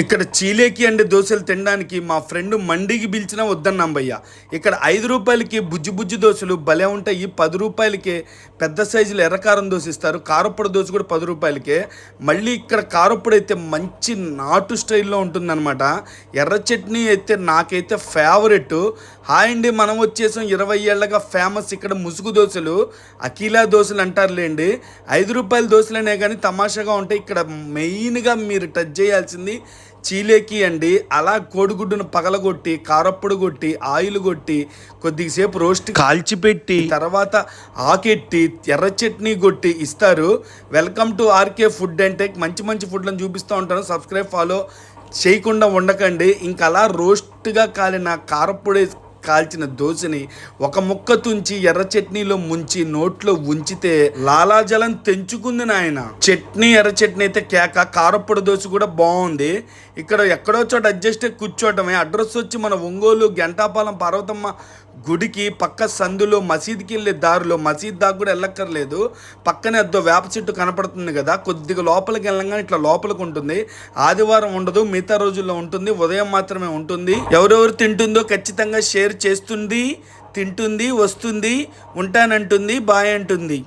ఇక్కడ చీలేకి అండి దోశలు తినడానికి మా ఫ్రెండ్ మండికి పిలిచినా వద్దన్నాం భయ్య. ఇక్కడ ఐదు రూపాయలకి బుజ్జి బుజ్జి దోశలు భలే ఉంటాయి. పది రూపాయలకే పెద్ద సైజులో ఎర్రకారం దోశ ఇస్తారు. కారప్పొడి దోశ కూడా పది రూపాయలకే. మళ్ళీ ఇక్కడ కారప్పొడి అయితే మంచి నాటు స్టైల్లో ఉంటుందన్నమాట. ఎర్ర చట్నీ అయితే నాకైతే ఫేవరెట్. హాయ్ అండి మనం వచ్చేసాం ఇరవై ఏళ్ళగా ఫేమస్ ఇక్కడ ముసుగు దోశలు. అఖిలా దోశలు అంటారులేండి ఐదు రూపాయల దోశలనే కానీ తమాషాగా ఉంటాయి. ఇక్కడ మెయిన్గా మీరు టచ్ చేయాల్సింది చీలేకి అండి. అలా కోడిగుడ్డును పగలగొట్టి కారప్పొడి కొట్టి ఆయిల్ కొట్టి కొద్దిసేపు రోస్ట్ కాల్చిపెట్టి. తర్వాత ఆకెట్టి ఎర్ర చట్నీ కొట్టి ఇస్తారు. Welcome to RK food and tech. మంచి మంచి ఫుడ్లను చూపిస్తూ ఉంటాను. సబ్స్క్రైబ్ ఫాలో చేయకుండా ఉండకండి. ఇంకా అలా రోస్ట్గా కాలిన కారప్పొడి కాల్చిన దోశని ఒక ముక్క తుంచి ఎర్ర చట్నీలో ముంచి నోట్లో ఉంచితే లాలాజలం తెంచుకుంది నాయన. చట్నీ ఎర్ర చట్నీ అయితే కేక కారప్పొడి దోశ కూడా బాగుంది. ఇక్కడ ఎక్కడో చోట అడ్జస్ట్ కూర్చోవటమే అడ్రస్ వచ్చి మన ఒంగోలు గంటాపాలెం పార్వతమ్మ గుడికి పక్క సందులో మసీద్కి వెళ్ళే దారిలో. మసీద్ దాకా కూడా వెళ్ళక్కర్లేదు. పక్కనే అద్దో వేప చెట్టు కనపడుతుంది కదా కొద్దిగా లోపలికి వెళ్ళంగానే ఇట్లా లోపలికి ఉంటుంది. ఆదివారం ఉండదు మిగతా రోజుల్లో ఉంటుంది. ఉదయం మాత్రమే ఉంటుంది. ఎవరెవరు తింటుందో ఖచ్చితంగా షేర్ చేస్తుంది తింటుంది వస్తుంది ఉంటానంటుంది బాయ్ అంటుంది.